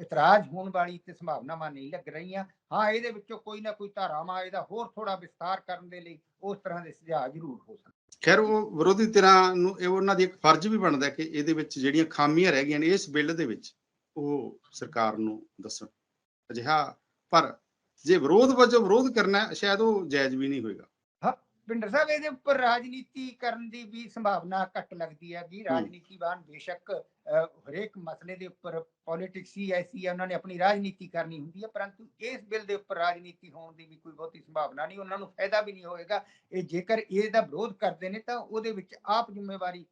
ਇਤਰਾਜ਼ ਹੋਣ ਵਾਲੀ ਤੇ ਸੰਭਾਵਨਾਵਾਂ ਨਹੀਂ ਲੱਗ ਰਹੀਆਂ। ਹਾਂ, ਇਹਦੇ ਵਿੱਚੋਂ ਕੋਈ ਨਾ ਕੋਈ ਧਾਰਾਵਾਂ ਇਹਦਾ ਹੋਰ ਥੋੜਾ ਵਿਸਤਾਰ ਕਰਨ ਦੇ ਲਈ ਉਸ ਤਰ੍ਹਾਂ ਦੇ ਸੁਝਾਅ ਜ਼ਰੂਰ ਹੋ ਸਕਦੇ ਖੈਰ, ਉਹ ਵਿਰੋਧੀ ਧਿਰਾਂ ਨੂੰ ਇਹ ਉਹਨਾਂ ਦੀ ਇੱਕ ਫਰਜ਼ ਵੀ ਬਣਦਾ ਕਿ ਇਹਦੇ ਵਿੱਚ ਜਿਹੜੀਆਂ ਖਾਮੀਆਂ ਰਹਿ ਗਈਆਂ ਨੇ, ਇਸ ਬਿੱਲ ਦੇ ਵਿੱਚ ਉਹ ਸਰਕਾਰ ਨੂੰ ਦੱਸਣ। ਅਜਿਹਾ, ਪਰ ਜੇ ਵਿਰੋਧ ਵਜੋਂ ਵਿਰੋਧ ਕਰਨਾ ਸ਼ਾਇਦ ਉਹ ਜਾਇਜ਼ ਵੀ ਨਹੀਂ ਹੋਏਗਾ। ਪਿੰਡਰ ਸਾਹਿਬ ਇਹਦੇ ਉੱਪਰ ਰਾਜਨੀਤੀ ਕਰਨ ਦੀ ਵੀ ਸੰਭਾਵਨਾ ਘੱਟ ਲੱਗਦੀ ਹੈ ਵੀ ਰਾਜਨੀਤੀਵਾਨ ਬੇਸ਼ੱਕ ਹਰੇਕ ਮਸਲੇ ਦੇ ਉੱਪਰ ਪੋਲਿਟਿਕਸ ਹੀ ਐਸੀ ਹੈ ਉਹਨਾਂ ਨੇ ਆਪਣੀ ਰਾਜਨੀਤੀ ਕਰਨੀ ਹੁੰਦੀ ਹੈ ਪਰੰਤੂ ਇਸ ਬਿੱਲ ਦੇ ਉੱਪਰ ਰਾਜਨੀਤੀ ਹੋਣ ਦੀ ਵੀ ਕੋਈ ਬਹੁਤੀ ਸੰਭਾਵਨਾ ਨਹੀਂ ਉਹਨਾਂ ਨੂੰ ਫਾਇਦਾ ਵੀ ਨਹੀਂ ਹੋਏਗਾ ਇਹ ਜੇਕਰ ਇਹਦਾ ਵਿਰੋਧ ਕਰਦੇ ਨੇ ਤਾਂ ਉਹਦੇ ਵਿੱਚ ਆਪ ਜ਼ਿੰਮੇਵਾਰੀ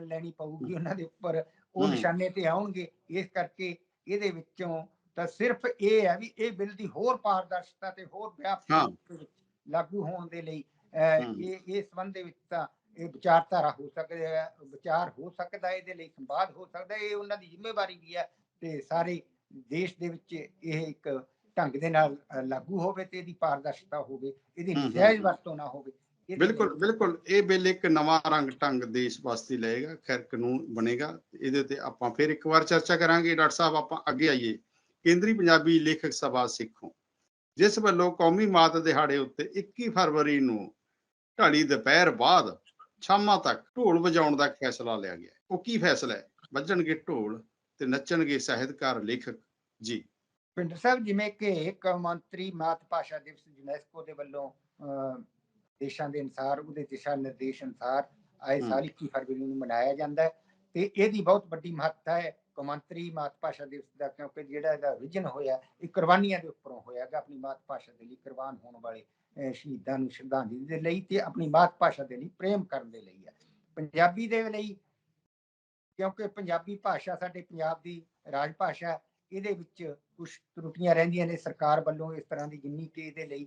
ਲੈਣੀ ਪਊਗੀ ਉਹਨਾਂ ਦੇ ਉੱਪਰ ਉਹ। ਨਿਸ਼ਾਨੇ ਤੇ ਆਉਣਗੇ ਇਸ ਕਰਕੇ ਇਹਦੇ ਵਿੱਚੋਂ ਤਾਂ ਸਿਰਫ ਇਹ ਹੈ ਵੀ ਇਹ ਬਿੱਲ ਦੀ ਹੋਰ ਪਾਰਦਰਸ਼ਤਾ ਤੇ ਹੋਰ ਵਿਆਪਕ ਦੇ ਲਾਗੂ ਹੋਣ ਦੇ ਲਈ। ਇਹ ਇਹ ਸੰਬੰਧ ਦੇ ਵਿੱਚ ਤਾਂ ਇਹ ਵਿਚਾਰਧਾਰਾ ਹੋ ਸਕਦਾ ਹੈ ਵਿਚਾਰ ਹੋ ਸਕਦਾ ਇਹਦੇ ਲਈ ਸੰਵਾਦ ਹੋ ਸਕਦਾ ਇਹ ਉਹਨਾਂ ਦੀ ਜ਼ਿੰਮੇਵਾਰੀ ਵੀ ਹੈ ਤੇ ਸਾਰੇ ਦੇਸ਼ ਦੇ ਵਿੱਚ ਇਹ ਇੱਕ ਢੰਗ ਦੇ ਨਾਲ ਲਾਗੂ ਹੋਵੇ ਤੇ ਇਹਦੀ ਪਾਰਦਰਸ਼ਤਾ ਹੋਵੇ ਇਹਦੀ ਨਜਾਇਜ਼। ਵਰਤੋਂ ਨਾ ਹੋਵੇ ਬਿਲਕੁਲ ਬਿਲਕੁਲ ਇਹ ਬਿੱਲ ਇੱਕ ਨਵਾਂ ਰੰਗ ਢੰਗ ਦੇਸ਼ ਵਾਸਤੇ ਲਏਗਾ ਖੈਰ ਕਾਨੂੰਨ ਬਣੇਗਾ ਇਹਦੇ ਤੇ ਆਪਾਂ ਫਿਰ ਇੱਕ ਵਾਰ ਚਰਚਾ ਕਰਾਂਗੇ ਡਾਕਟਰ ਸਾਹਿਬ ਆਪਾਂ ਅੱਗੇ ਆਈਏ ਕੇਂਦਰੀ ਪੰਜਾਬੀ ਲੇਖਕ ਸਭਾ ਸਿੱਖੋਂ ਜਿਸ ਵੱਲੋਂ ਕੌਮੀ ਮਾਤ ਦਿਹਾੜੇ ਉੱਤੇ 21 ਫਰਵਰੀ ਨੂੰ ਢਾਲੀ ਦੁਪਹਿਰ ਬਾਅਦ ਸ਼ਾਮਾਂ ਤੱਕ ਢੋਲ ਵਜਾਉਣ ਦਾ ਫੈਸਲਾ ਲਿਆ ਗਿਆ। ਉਹ ਕੀ ਫੈਸਲਾ ਹੈ ਵੱਜਣਗੇ ਢੋਲ ਤੇ ਨੱਚਣਗੇ ਸਾਹਿਤਕਾਰ ਲੇਖਕ ਜੀ ਪਿੰਡਰ ਸਾਹਿਬ ਜਿਵੇਂ ਕਿ ਕੌਮਾਂਤਰੀ ਮਾਤ ਭਾਸ਼ਾ ਦਿਵਸ ਯੂਨੈਸਕੋ ਦੇ ਵੱਲੋਂ ਦੇਸ਼ਾਂ ਦੇ ਅਨੁਸਾਰ ਉਹਦੇ ਦਿਸ਼ਾ ਨਿਰਦੇਸ਼ ਅਨੁਸਾਰ ਆਏ। ਸਾਲ 21 ਫਰਵਰੀ ਨੂੰ ਮਨਾਇਆ ਜਾਂਦਾ ਹੈ ਤੇ ਇਹਦੀ ਬਹੁਤ ਵੱਡੀ ਮਹੱਤਤਾ ਹੈ ਕੌਮਾਂਤਰੀ ਮਾਤ ਭਾਸ਼ਾ ਦਿਵਸ ਦਾ ਕਿਉਂਕਿ ਜਿਹੜਾ ਇਹਦਾ ਵਿਜਨ ਹੋਇਆ ਇਹ ਕੁਰਬਾਨੀਆਂ ਦੇ ਉੱਪਰੋਂ ਹੋਇਆ ਹੈਗਾ ਆਪਣੀ ਮਾਤ ਭਾਸ਼ਾ ਦੇ ਲਈ ਕੁਰਬਾਨ ਹੋਣ ਵਾਲੇ ਸ਼ਹੀਦਾਂ ਨੂੰ ਸ਼ਰਧਾਂਜਲੀ ਦੇ ਲਈ ਤੇ ਆਪਣੀ ਮਾਤ ਭਾਸ਼ਾ ਦੇ ਲਈ ਪ੍ਰੇਮ ਕਰਨ ਦੇ ਲਈ ਹੈ। ਪੰਜਾਬੀ ਦੇ ਲਈ ਕਿਉਂਕਿ ਪੰਜਾਬੀ ਭਾਸ਼ਾ ਸਾਡੇ ਪੰਜਾਬ ਦੀ ਰਾਜ ਭਾਸ਼ਾ ਹੈ, ਇਹਦੇ ਵਿੱਚ ਕੁਝ ਤਰੁੱਟੀਆਂ ਰਹਿੰਦੀਆਂ ਨੇ ਸਰਕਾਰ ਵੱਲੋਂ ਇਸ ਤਰ੍ਹਾਂ ਦੀ ਜਿੰਨੀ ਕਿ ਇਹਦੇ ਲਈ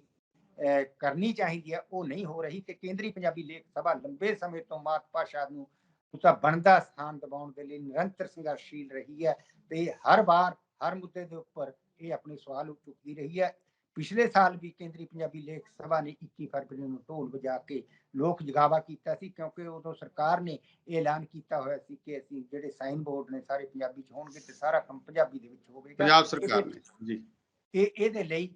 ਅਹ, ਕਰਨੀ ਚਾਹੀਦੀ ਹੈ ਉਹ ਨਹੀਂ ਹੋ ਰਹੀ ਤੇ ਕੇਂਦਰੀ ਪੰਜਾਬੀ ਲੇਖ ਸਭਾ ਲੰਬੇ ਸਮੇਂ ਤੋਂ ਮਾਤ ਭਾਸ਼ਾ ਨੂੰ ਉਸਦਾ ਬਣਦਾ ਸਥਾਨ ਦਿਵਾਉਣ ਦੇ ਲਈ ਨਿਰੰਤਰ ਸੰਘਰਸ਼ੀਲ ਰਹੀ ਹੈ ਤੇ ਹਰ ਵਾਰ ਹਰ ਮੁੱਦੇ ਦੇ ਉੱਪਰ ਇਹ ਆਪਣੇ ਸਵਾਲ ਉ- ਚੁੱਕਦੀ ਰਹੀ ਹੈ। ਪਿਛਲੇ ਸਾਲ ਵੀ ਕੇਂਦਰੀ ਪੰਜਾਬੀ ਲੇਖ ਸਭਾ ਨੇ 21 ਫਰਵਰੀ ਨੂੰ ਢੋਲ ਵਜਾ ਕੇ ਲੋਕ ਜਗਾਵਾ ਕੀਤਾ ਸੀ ਕਿਉਂਕਿ ਉਦੋਂ ਸਰਕਾਰ ਨੇ ਐਲਾਨ ਕੀਤਾ ਹੋਇਆ ਸੀ ਕਿ ਅਸੀਂ ਜਿਹੜੇ ਸਾਈਨ ਬੋਰਡ ਨੇ ਸਾਰੇ ਪੰਜਾਬੀ ਚ ਹੋਣਗੇ ਤੇ ਸਾਰਾ ਕੰਮ ਪੰਜਾਬੀ ਦੇ ਵਿੱਚ ਹੋਵੇਗਾ। ਪੰਜਾਬ ਸਰਕਾਰ ਨੇ ਜੀ। ਇਹ ਇਹਦੇ ਲਈ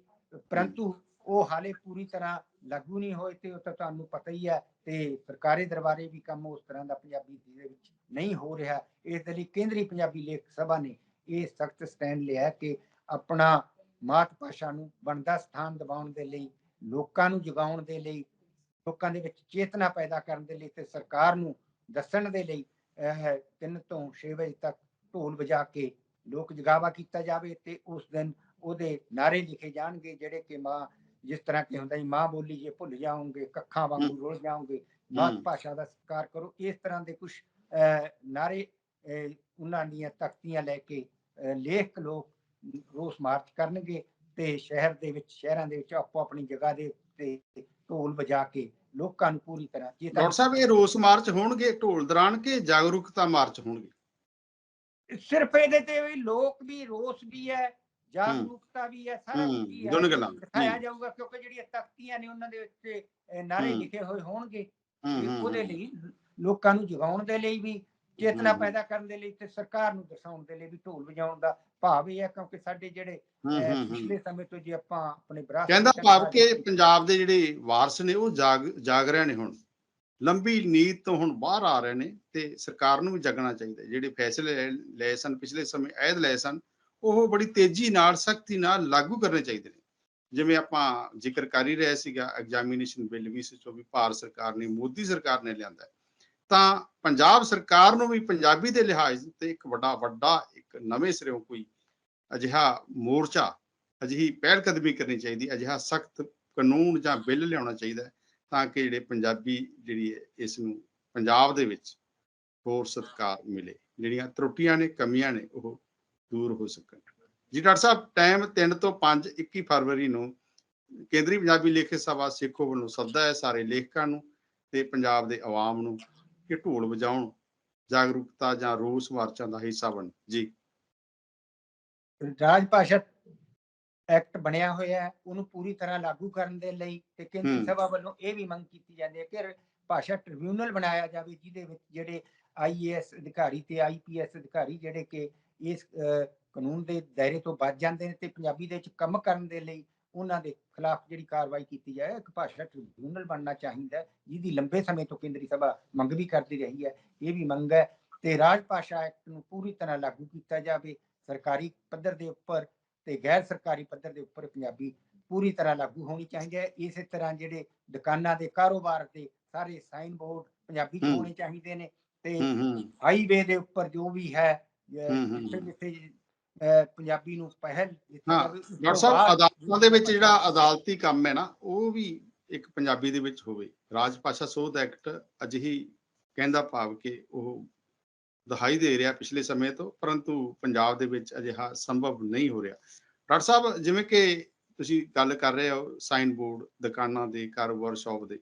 ਪਰੰਤੂ ਉਹ ਹਾਲੇ ਪੂਰੀ ਤਰ੍ਹਾਂ ਲਾਗੂ ਨਹੀਂ ਹੋਏ ਤੇ ਉਹ ਤਾਂ ਤੁਹਾਨੂੰ ਪਤਾ ਹੀ ਹੈ ਤੇ ਸਰਕਾਰੀ ਦਰਬਾਰੇ ਵੀ ਕੰਮ ਉਸ ਤਰ੍ਹਾਂ ਦਾ ਪੰਜਾਬੀ ਦੇ ਵਿੱਚ ਨਹੀਂ ਹੋ ਰਿਹਾ। ਇਸ ਲਈ ਕੇਂਦਰੀ ਪੰਜਾਬੀ ਲੇਖ ਸਭਾ ਨੇ ਇਹ ਸਖਤ ਸਟੈਂਡ ਲਿਆ ਕਿ ਆਪਣਾ ਮਾਤ ਭਾਸ਼ਾ ਨੂੰ ਬਣਦਾ ਸਥਾਨ ਦਿਵਾਉਣ ਦੇ ਲਈ ਲੋਕਾਂ ਨੂੰ ਜਗਾਉਣ ਦੇ ਲਈ ਲੋਕਾਂ ਦੇ ਵਿੱਚ ਚੇਤਨਾ ਪੈਦਾ ਕਰਨ ਦੇ ਲਈ ਤੇ ਸਰਕਾਰ ਨੂੰ ਦੱਸਣ ਦੇ ਲਈ ਅਹ, 3 ਤੋਂ 6 ਵਜੇ ਤੱਕ ਢੋਲ ਵਜਾ ਕੇ ਲੋਕ ਜਗਾਵਾ ਕੀਤਾ ਜਾਵੇ ਤੇ ਉਸ ਦਿਨ ਉਹਦੇ ਨਾਰੇ ਲਿਖੇ ਜਾਣਗੇ ਜਿਹੜੇ ਕਿ ਮਾਂ ਜਿਸ ਤਰ੍ਹਾਂ ਕਿ ਹੁੰਦਾ ਜੀ ਮਾਂ ਬੋਲੀ ਜੇ ਭੁੱਲ ਜਾਓਗੇ ਕੱਖਾਂ ਵਾਂਗੂ ਰੁਲ ਜਾਓਗੇ ਮਾਤ। ਭਾਸ਼ਾ ਦਾ ਸਤਿਕਾਰ ਕਰੋ ਇਸ ਤਰ੍ਹਾਂ ਦੇ ਕੁਝ ਨਾਰੇ ਉਹਨਾਂ ਦੀਆਂ ਤਖਤੀਆਂ ਲੈ ਕੇ ਲੇਖ ਲੋਕ ਰੋਸ ਮਾਰਚ ਕਰਨਗੇ ਤੇ ਸ਼ਹਿਰ ਦੇ ਵਿੱਚ ਸ਼ਹਿਰਾਂ ਦੇ ਵਿੱਚ ਆਪੋ ਆਪਣੀ ਜਗ੍ਹਾ ਦੇ ਉੱਤੇ ਢੋਲ ਵਜਾ ਕੇ ਲੋਕਾਂ ਨੂੰ ਪੂਰੀ ਤਰ੍ਹਾਂ ਚੇਤਨ ਡਾਕਟਰ ਸਾਹਿਬ ਇਹ ਰੋਸ ਮਾਰਚ ਹੋਣਗੇ ਢੋਲ ਦੌਰਾਨ ਕਿ ਜਾਗਰੂਕਤਾ ਮਾਰਚ ਹੋਣਗੇ ਸਿਰਫ ਇਹਦੇ ਤੇ ਵੀ ਲੋਕ ਵੀ ਰੋਸ ਵੀ ਹੈ ਜਾਗਰੂਕਤਾ ਵੀ ਹੈ ਸਾਰਾ ਕੁਝ ਹੀ ਹੈ ਦੋਨੋਂ ਗੱਲਾਂ। ਦਿਖਾਇਆ। ਜਾਊਗਾ ਕਿਉਂਕਿ ਜਿਹੜੀਆਂ ਤਖਤੀਆਂ ਨੇ ਉਹਨਾਂ ਦੇ ਅਹ, ਨਾਰੇ। ਲਿਖੇ ਹੋਏ ਹੋਣਗੇ ਤੇ ਉਹਦੇ। ਲਈ ਲੋਕਾਂ ਨੂੰ ਜਗਾਉਣ ਦੇ ਲਈ ਵੀ ਚੇਤਨਾ। ਪੈਦਾ ਕਰਨ ਦੇ ਲਈ ਤੇ ਸਰਕਾਰ ਨੂੰ ਦਰਸਾਉਣ ਦੇ ਲਈ ਵੀ ਢੋਲ ਵਜਾਉਣ ਦਾ ਭਾਵ ਇਹ ਹੈ ਕਿਉਂਕਿ ਸਾਡੇ ਜਿਹੜੇ। ਪਿਛਲੇ ਸਮੇਂ ਤੋਂ ਜੇ ਆਪਾਂ ਆਪਣੇ ਵਿਰਾਸਤ ਕਹਿੰਦਾ ਭਾਵ ਕਿ ਪੰਜਾਬ ਦੇ ਜਿਹੜੇ ਵਾਰਸ ਨੇ ਉਹ ਜਾਗ ਜਾਗ ਰਹੇ ਨੇ ਹੁਣ ਲੰਬੀ ਨੀਂਦ ਤੋਂ ਹੁਣ ਬਾਹਰ ਆ ਰਹੇ ਨੇ ਤੇ ਸਰਕਾਰ ਨੂੰ ਵੀ ਜਗਣਾ ਚਾਹੀਦਾ। ਜਿਹੜੇ ਫੈਸਲੇ ਲਏ ਸਨ ਪਿਛਲੇ ਸਮੇਂ ਐਦ ਲਏ ਸਨ ਉਹ ਬੜੀ ਤੇਜ਼ੀ ਨਾਲ ਸਖਤੀ ਨਾਲ ਲਾਗੂ ਕਰਨੇ ਚਾਹੀਦੇ ਨੇ ਜਿਵੇਂ ਆਪਾਂ ਜ਼ਿਕਰ ਕਰ ਹੀ ਰਹੇ ਸੀਗਾ ਐਗਜ਼ਾਮੀਨੇਸ਼ਨ ਬਿੱਲ 2024 ਭਾਰਤ ਸਰਕਾਰ ਨੇ ਮੋਦੀ ਸਰਕਾਰ ਨੇ ਲਿਆਂਦਾ। ਤਾਂ ਪੰਜਾਬ ਸਰਕਾਰ ਨੂੰ ਵੀ ਪੰਜਾਬੀ ਦੇ ਲਿਹਾਜ਼ ਤੇ ਇੱਕ ਵੱਡਾ ਵੱਡਾ ਇੱਕ ਨਵੇਂ ਸਿਰੋਂ ਕੋਈ ਅਜਿਹਾ ਮੋਰਚਾ, ਅਜਿਹੀ ਪਹਿਲ ਕਦਮੀ ਕਰਨੀ ਚਾਹੀਦੀ, ਅਜਿਹਾ ਸਖਤ ਕਾਨੂੰਨ ਜਾਂ ਬਿੱਲ ਲਿਆਉਣਾ ਚਾਹੀਦਾ ਤਾਂ ਕਿ ਜਿਹੜੇ ਪੰਜਾਬੀ ਜਿਹੜੀ ਇਸ ਨੂੰ ਪੰਜਾਬ ਦੇ ਵਿੱਚ ਹੋਰ ਸਤਿਕਾਰ ਮਿਲੇ। ਜਿਹੜੀਆਂ ਤਰੁੱਟੀਆਂ ਨੇ, ਕਮੀਆਂ ਨੇ, ਉਹ ਦੂਰ ਹੋ ਸਕਣ। ਜੀ ਡਾਕਟਰ ਸਾਹਿਬ ਟਾਈਮ 3 ਤੋਂ 5 21 ਫਰਵਰੀ ਨੂੰ ਕੇਂਦਰੀ ਪੰਜਾਬੀ ਲੇਖਕ ਸਭਾ ਸਿੱਖੋ ਵੱਲੋਂ ਸੱਦਾ ਹੈ ਸਾਰੇ ਲੇਖਕਾਂ ਨੂੰ ਤੇ ਪੰਜਾਬ ਦੇ ਆਵਾਮ ਨੂੰ ਕਿ ਢੋਲ ਵਜਾਉਣ, ਜਾਗਰੂਕਤਾ ਜਾਂ ਰੋਸ ਮਾਰਚਾਂ ਦਾ ਹਿੱਸਾ ਬਣ ਜੀ। ਰਾਜ ਭਾਸ਼ਾ ਐਕਟ ਬਣਿਆ ਹੋਇਆ ਹੈ ਉਹਨੂੰ ਪੂਰੀ ਤਰ੍ਹਾਂ ਲਾਗੂ ਕਰਨ ਦੇ ਲਈ ਤੇ ਕੇਂਦਰੀ। ਸਭਾ ਵੱਲੋਂ ਇਹ ਵੀ ਮੰਗ ਕੀਤੀ ਜਾਂਦੀ ਹੈ ਕਿ ਭਾਸ਼ਾ ਟ੍ਰਿਬਿਊਨਲ ਬਣਾਇਆ ਜਾਵੇ ਜਿਹਦੇ ਵਿੱਚ ਜਿਹੜੇ ਆਈਏਐਸ ਅਧਿਕਾਰੀ ਤੇ ਆਈਪੀਐਸ ਅਧਿਕਾਰੀ ਜਿਹੜੇ ਕਿ ਇਸ ਕਾਨੂੰਨ ਦੇ ਦਾਇਰੇ ਤੋਂ ਬਚ ਜਾਂਦੇ ਨੇ ਤੇ ਪੰਜਾਬੀ ਦੇ ਵਿੱਚ ਕੰਮ ਕਰਨ ਦੇ ਲਈ ਉਹਨਾਂ ਦੇ ਖਿਲਾਫ ਜਿਹੜੀ ਕਾਰਵਾਈ ਕੀਤੀ ਜਾਏ ਇੱਕ ਭਾਸ਼ਾ ਟ੍ਰਿਬਿਊਨਲ ਬਣਨਾ ਚਾਹੀਦਾ ਹੈ, ਜਿਹਦੀ ਲੰਬੇ ਸਮੇਂ ਤੋਂ ਕੇਂਦਰੀ ਸਭਾ ਮੰਗ ਵੀ ਕਰਦੀ ਰਹੀ ਹੈ ਇਹ ਵੀ ਮੰਗ ਹੈ ਤੇ ਰਾਜ ਭਾਸ਼ਾ ਐਕਟ ਨੂੰ ਪੂਰੀ ਤਰ੍ਹਾਂ ਲਾਗੂ ਕੀਤਾ ਜਾਵੇ ਸਰਕਾਰੀ ਪੱਧਰ ਦੇ ਉੱਪਰ ਤੇ ਗੈਰ ਸਰਕਾਰੀ ਪੱਧਰ ਦੇ ਉੱਪਰ ਪੰਜਾਬੀ ਪੂਰੀ ਤਰ੍ਹਾਂ ਲਾਗੂ ਹੋਣੀ ਚਾਹੀਦੀ ਹੈ ਇਸੇ ਤਰ੍ਹਾਂ ਜਿਹੜੇ ਦੁਕਾਨਾਂ ਦੇ ਕਾਰੋਬਾਰ ਦੇ ਸਾਰੇ ਸਾਈਨ ਬੋਰਡ ਪੰਜਾਬੀ ਚ। ਹੋਣੇ ਚਾਹੀਦੇ ਨੇ ਤੇ ਹਾਈਵੇ ਦੇ ਉੱਪਰ ਜੋ ਵੀ ਹੈ ਜਿੱਥੇ। ਜਿੱਥੇ ਪੰਜਾਬੀ ਨੂੰ ਪਹਿਲ ਡਾਕਟਰ ਸਾਹਿਬ ਅਦਾਲਤਾਂ ਦੇ ਵਿੱਚ ਜਿਹੜਾ ਅਦਾਲਤੀ ਕੰਮ ਹੈ ਨਾ ਉਹ ਵੀ ਇੱਕ ਪੰਜਾਬੀ ਦੇ ਵਿੱਚ ਹੋਵੇ ਰਾਜ ਭਾਸ਼ਾ ਸੋਧ ਐਕਟ ਅਜਿਹੀ ਕਹਿੰਦਾ ਭਾਵ ਕਿ ਉਹ ਦਿਖਾਈ ਦੇ ਰਿਹਾ ਪਿਛਲੇ ਸਮੇਂ ਤੋਂ ਪਰੰਤੂ ਪੰਜਾਬ ਦੇ ਵਿੱਚ ਅਜਿਹਾ ਸੰਭਵ ਨਹੀਂ ਹੋ ਰਿਹਾ। ਡਾਕਟਰ ਸਾਹਿਬ ਜਿਵੇਂ ਕਿ ਤੁਸੀਂ ਗੱਲ ਕਰ ਰਹੇ ਹੋ ਸਾਈਨ ਬੋਰਡ ਦੁਕਾਨਾਂ ਦੇ ਕਾਰੋਬਾਰ ਸ਼ਾਪ ਦੇ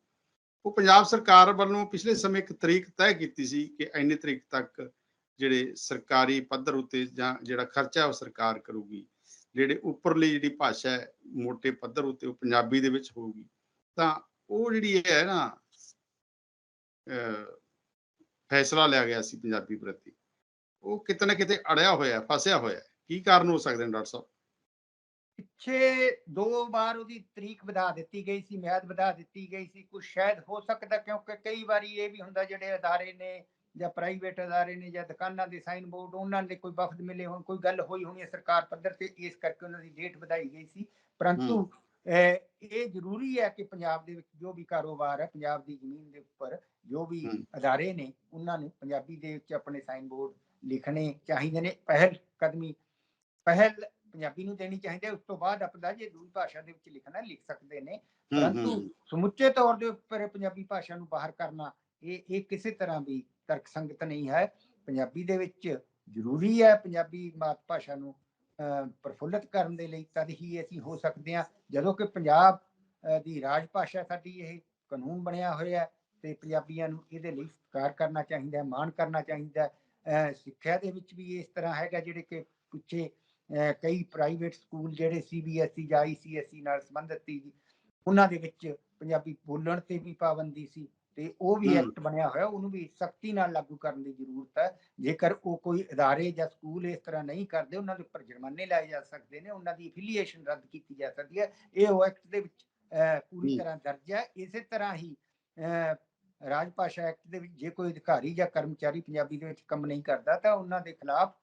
ਉਹ ਪੰਜਾਬ ਸਰਕਾਰ ਵੱਲੋਂ ਪਿਛਲੇ ਸਮੇਂ ਇੱਕ ਤਰੀਕ ਤੈਅ ਕੀਤੀ ਸੀ ਕਿ ਇੰਨੇ ਤਰੀਕ ਤੱਕ ਜਿਹੜੇ ਸਰਕਾਰੀ ਪੱਧਰ ਉੱਤੇ ਜਾਂ ਜਿਹੜਾ ਖਰਚਾ ਉਹ ਸਰਕਾਰ ਕਰੂਗੀ। ਜਿਹੜੇ ਉੱਪਰਲੀ ਜਿਹੜੀ ਭਾਸ਼ਾ ਹੈ ਮੋٹے ਪੱਧਰ ਉੱਤੇ ਉਹ ਪੰਜਾਬੀ ਦੇ ਵਿੱਚ ਹੋਊਗੀ। ਤਾਂ ਉਹ ਜਿਹੜੀ ਹੈ ਨਾ ਅਹ, ਫੈਸਲਾ ਲਿਆ ਗਿਆ ਸੀ ਪੰਜਾਬੀ ਪ੍ਰਤੀ। ਉਹ ਕਿਤੇ ਨਾ ਕਿਤੇ ਅੜਿਆ ਹੋਇਆ ਫਸਿਆ ਹੋਇਆ। ਕੀ ਕਾਰਨ ਹੋ ਸਕਦੇ ਨੇ ਡਾਕਟਰ ਸਾਹਿਬ? ਪਿੱਛੇ ਦੋ ਵਾਰ ਉਹਦੀ ਤਰੀਕ ਵਧਾ ਦਿੱਤੀ ਗਈ ਸੀ ਮਿਆਦ ਵਧਾ ਦਿੱਤੀ ਗਈ ਸੀ। ਕੁਝ ਸ਼ਾਇਦ ਹੋ ਸਕਦਾ ਕਿਉਂਕਿ ਕਈ ਵਾਰੀ ਇਹ ਵੀ ਹੁੰਦਾ ਜਿਹੜੇ ਅਦਾਰੇ ਨੇ ਜਾਂ ਪ੍ਰਾਈਵੇਟ ਅਦਾਰੇ ਨੇ ਜਾਂ ਦੁਕਾਨਾਂ ਦੇ ਸਾਈਨ ਬੋਰਡ ਉਹਨਾਂ ਦੇ ਕੋਈ ਵਫਦ ਮਿਲੇ ਹੋਣ ਕੋਈ ਗੱਲ ਹੋਈ ਹੋਣੀ ਹੈ ਸਰਕਾਰ ਪੱਧਰ ਤੇ ਇਸ ਕਰਕੇ ਉਹਨਾਂ ਦੀ ਡੇਟ ਵਧਾਈ ਗਈ ਸੀ। ਪਰੰਤੂ ਇਹ ਜ਼ਰੂਰੀ ਹੈ ਕਿ ਪੰਜਾਬ ਦੇ ਵਿੱਚ ਜੋ ਵੀ ਕਾਰੋਬਾਰ ਹੈ ਪੰਜਾਬ ਦੀ ਜ਼ਮੀਨ ਦੇ ਉੱਪਰ ਜੋ ਵੀ। ਅਦਾਰੇ ਨੇ ਉਹਨਾਂ ਨੂੰ ਪੰਜਾਬੀ ਦੇ ਵਿੱਚ ਆਪਣੇ ਸਾਈਨ ਬੋਰਡ ਲਿਖਣੇ ਚਾਹੀਦੇ ਨੇ। ਪਹਿਲ ਕਦਮੀ ਪਹਿਲ ਪੰਜਾਬੀ ਨੂੰ ਦੇਣੀ ਚਾਹੀਦੀ ਹੈ। ਉਸ ਤੋਂ ਬਾਅਦ ਆਪਦਾ ਜੇ ਦੂਜੀ ਭਾਸ਼ਾ ਦੇ ਵਿੱਚ ਲਿਖਣਾ ਲਿਖ ਸਕਦੇ ਨੇ। ਪਰੰਤੂ ਸਮੁੱਚੇ ਤੌਰ ਦੇ ਉੱਪਰ ਪੰਜਾਬੀ ਭਾਸ਼ਾ ਨੂੰ ਬਾਹਰ ਕਰਨਾ ਇਹ ਇਹ ਕਿਸੇ ਤਰ੍ਹਾਂ ਵੀ ਤਰਕ ਸੰਗਤ ਨਹੀਂ ਹੈ। ਪੰਜਾਬੀ ਦੇ ਵਿੱਚ ਜ਼ਰੂਰੀ ਹੈ ਪੰਜਾਬੀ ਮਾਤ ਭਾਸ਼ਾ ਨੂੰ ਪ੍ਰਫੁੱਲਤ ਕਰਨ ਦੇ ਲਈ ਤਦ ਹੀ ਅਸੀਂ ਹੋ ਸਕਦੇ ਹਾਂ। ਜਦੋਂ ਕਿ ਪੰਜਾਬ ਦੀ ਰਾਜ ਭਾਸ਼ਾ ਸਾਡੀ ਇਹ ਕਾਨੂੰਨ ਬਣਿਆ ਹੋਇਆ ਹੈ ਤੇ ਪੰਜਾਬੀਆਂ ਨੂੰ ਇਹਦੇ ਲਈ ਸਤਿਕਾਰ ਕਰਨਾ ਚਾਹੀਦਾ ਹੈ ਮਾਣ ਕਰਨਾ ਚਾਹੀਦਾ ਹੈ। ਅਹ, ਸਿੱਖਿਆ ਦੇ ਵਿੱਚ ਵੀ ਇਸ ਤਰ੍ਹਾਂ ਹੈਗਾ ਜਿਹੜੇ ਕਿ ਪਿੱਛੇ ਕਈ ਪ੍ਰਾਈਵੇਟ ਸਕੂਲ ਜਿਹੜੇ ਸੀਬੀਐਸਈ ਜਾਂ ਆਈਸੀਐਸਈ ਨਾਲ ਸੰਬੰਧਿਤ ਸੀ ਉਹਨਾਂ ਦੇ ਵਿੱਚ ਪੰਜਾਬੀ ਬੋਲਣ ਤੇ ਵੀ ਪਾਬੰਦੀ ਸੀ। ਤੇ ਉਹ ਵੀ। ਐਕਟ ਬਣਿਆ ਹੋਇਆ ਉਹਨੂੰ ਵੀ ਸਖਤੀ ਨਾਲ ਲਾਗੂ ਕਰਨ ਦੀ ਜ਼ਰੂਰਤ ਹੈ। ਜੇਕਰ ਉਹ ਕੋਈ ਅਦਾਰੇ ਜਾਂ ਸਕੂਲ ਇਸ ਤਰ੍ਹਾਂ ਨਹੀਂ ਕਰਦੇ ਉਹਨਾਂ ਦੇ ਉੱਪਰ ਜੁਰਮਾਨੇ ਲਾਏ ਜਾ ਸਕਦੇ ਨੇ ਉਹਨਾਂ ਦੀ ਐਫੀਲੀਏਸ਼ਨ ਰੱਦ ਕੀਤੀ ਜਾ ਸਕਦੀ ਹੈ। ਇਹ ਉਹ ਐਕਟ ਦੇ ਵਿੱਚ ਪੂਰੀ। ਤਰ੍ਹਾਂ ਦਰਜ ਹੈ। ਇਸੇ ਤਰ੍ਹਾਂ ਹੀ ਰਾਜ ਭਾਸ਼ਾ ਐਕਟ ਦੇ ਵਿੱਚ ਜੇ ਕੋਈ ਅਧਿਕਾਰੀ ਜਾਂ ਕਰਮਚਾਰੀ ਪੰਜਾਬੀ ਦੇ ਵਿੱਚ ਕੰਮ ਨਹੀਂ ਕਰਦਾ ਤਾਂ ਉਹਨਾਂ ਦੇ ਖਿਲਾਫ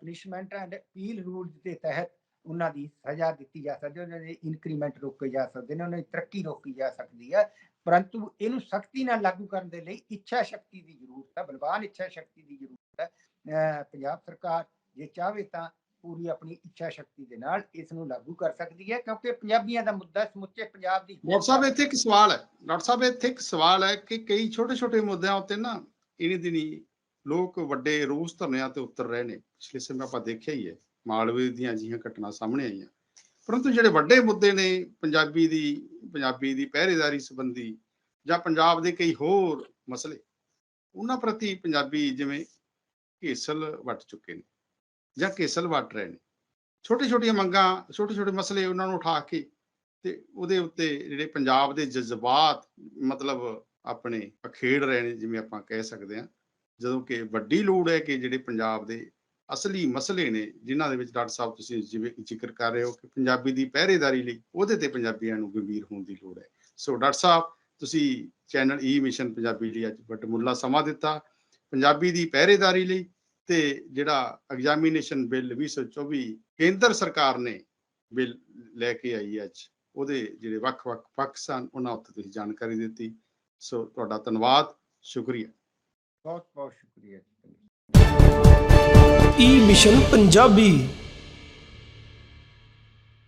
ਪਨਿਸ਼ਮੈਂਟ ਐਂਡ ਅਪੀਲ ਰੂਲਸ ਦੇ ਤਹਿਤ ਉਹਨਾਂ ਦੀ ਸਜ਼ਾ ਦਿੱਤੀ ਜਾ ਸਕਦੀ ਹੈ। ਉਹਨਾਂ ਦੇ ਇਨਕਰੀਮੈਂਟ ਰੋਕੇ ਜਾ ਸਕਦੇ ਨੇ ਉਹਨਾਂ ਦੀ ਤਰੱਕੀ ਰੋਕੀ ਜਾ ਸਕਦੀ ਹੈ। ਪਰੰਤੂ ਇਹਨੂੰ ਸਖਤੀ ਨਾਲ ਲਾਗੂ ਕਰਨ ਦੇ ਲਈ ਇੱਛਾ ਸ਼ਕਤੀ ਦੀ ਜ਼ਰੂਰਤ ਹੈ, ਬਲਵਾਨ ਇੱਛਾ ਸ਼ਕਤੀ ਦੀ ਜ਼ਰੂਰਤ ਹੈ। ਪੰਜਾਬ ਸਰਕਾਰ ਜੇ ਚਾਹਵੇ ਤਾਂ ਪੂਰੀ ਆਪਣੀ ਇੱਛਾ ਸ਼ਕਤੀ ਦੇ ਨਾਲ ਇਸ ਨੂੰ ਲਾਗੂ ਕਰ ਸਕਦੀ ਹੈ, ਕਿਉਂਕਿ ਪੰਜਾਬੀਆਂ ਦਾ ਮੁੱਦਾ ਸਮੁੱਚੇ ਪੰਜਾਬ ਦੀ ਡਾਕਟਰ ਸਾਹਿਬ, ਇੱਥੇ ਇੱਕ ਸਵਾਲ ਹੈ। ਡਾਕਟਰ ਸਾਹਿਬ, ਇੱਥੇ ਇੱਕ ਸਵਾਲ ਹੈ ਕਿ ਕਈ ਛੋਟੇ ਛੋਟੇ ਮੁੱਦਿਆਂ ਉੱਤੇ ਨਾ ਇਨੀ ਦਿਨੀ ਲੋਕ ਵੱਡੇ ਰੋਸ ਧਰਨਿਆਂ ਤੇ ਉਤਰ ਰਹੇ ਨੇ। ਪਿਛਲੇ ਸਮੇਂ ਆਪਾਂ ਦੇਖਿਆ ਹੀ ਹੈ, ਮਾਲਵੇ ਦੀਆਂ ਅਜਿਹੀਆਂ ਘਟਨਾ ਸਾਹਮਣੇ ਆਈਆਂ। ਪਰੰਤੂ ਜਿਹੜੇ ਵੱਡੇ ਮੁੱਦੇ ਨੇ, ਪੰਜਾਬੀ ਦੀ ਪੰਜਾਬੀ ਦੀ ਪਹਿਰੇਦਾਰੀ ਸੰਬੰਧੀ ਜਾਂ ਪੰਜਾਬ ਦੇ ਕਈ ਹੋਰ ਮਸਲੇ, ਉਹਨਾਂ ਪ੍ਰਤੀ ਪੰਜਾਬੀ ਜਿਵੇਂ ਘੇਸਲ ਵੱਟ ਚੁੱਕੇ ਨੇ ਜਾਂ ਘੇਸਲ ਵੱਟ ਰਹੇ ਨੇ। ਛੋਟੇ ਛੋਟੀਆਂ ਮੰਗਾਂ ਛੋਟੇ ਛੋਟੇ ਮਸਲੇ ਉਹਨਾਂ ਨੂੰ ਉਠਾ ਕੇ ਤੇ ਉਹਦੇ ਉੱਤੇ ਜਿਹੜੇ ਪੰਜਾਬ ਦੇ ਜਜ਼ਬਾਤ ਮਤਲਬ ਆਪਣੇ ਅਖੇੜ ਰਹੇ ਨੇ, ਜਿਵੇਂ ਆਪਾਂ ਕਹਿ ਸਕਦੇ ਹਾਂ, ਜਦੋਂ ਕਿ ਵੱਡੀ ਲੋੜ ਹੈ ਕਿ ਜਿਹੜੇ ਪੰਜਾਬ ਦੇ ਅਸਲੀ ਮਸਲੇ ਨੇ, ਜਿਨ੍ਹਾਂ ਦੇ ਵਿੱਚ ਡਾਕਟਰ ਸਾਹਿਬ ਤੁਸੀਂ ਜਿਵੇਂ ਜ਼ਿਕਰ ਕਰ ਰਹੇ ਹੋ ਕਿ ਪੰਜਾਬੀ ਦੀ ਪਹਿਰੇਦਾਰੀ ਲਈ ਉਹਦੇ ਤੇ ਪੰਜਾਬੀਆਂ ਨੂੰ ਗੰਭੀਰ ਹੋਣ ਦੀ ਲੋੜ ਹੈ। ਸੋ ਡਾਕਟਰ ਸਾਹਿਬ, ਤੁਸੀਂ channel e E mission Punjabi ਲਈ ਅੱਜ ਵੱਡਮੁੱਲਾ ਸਮਾਂ ਦਿੱਤਾ। ਪੰਜਾਬੀ ਦੀ ਪਹਿਰੇਦਾਰੀ ਲਈ ਤੇ ਜਿਹੜਾ ਐਗਜ਼ਾਮੀਨੇਸ਼ਨ ਬਿੱਲ 2024 ਕੇਂਦਰ ਸਰਕਾਰ ਨੇ ਬਿੱਲ ਲੈ ਕੇ ਆਈ ਹੈ ਅੱਜ, ਉਹਦੇ ਜਿਹੜੇ ਵੱਖ-ਵੱਖ ਪੱਖ ਸਨ, ਉਹਨਾਂ ਉੱਤੇ ਤੁਸੀਂ ਜਾਣਕਾਰੀ ਦਿੱਤੀ। ਸੋ ਤੁਹਾਡਾ ਧੰਨਵਾਦ, ਸ਼ੁਕਰੀਆ। ਬਹੁਤ ਬਹੁਤ ਸ਼ੁਕਰੀਆ ਈ ਮਿਸ਼ਨ ਪੰਜਾਬੀ।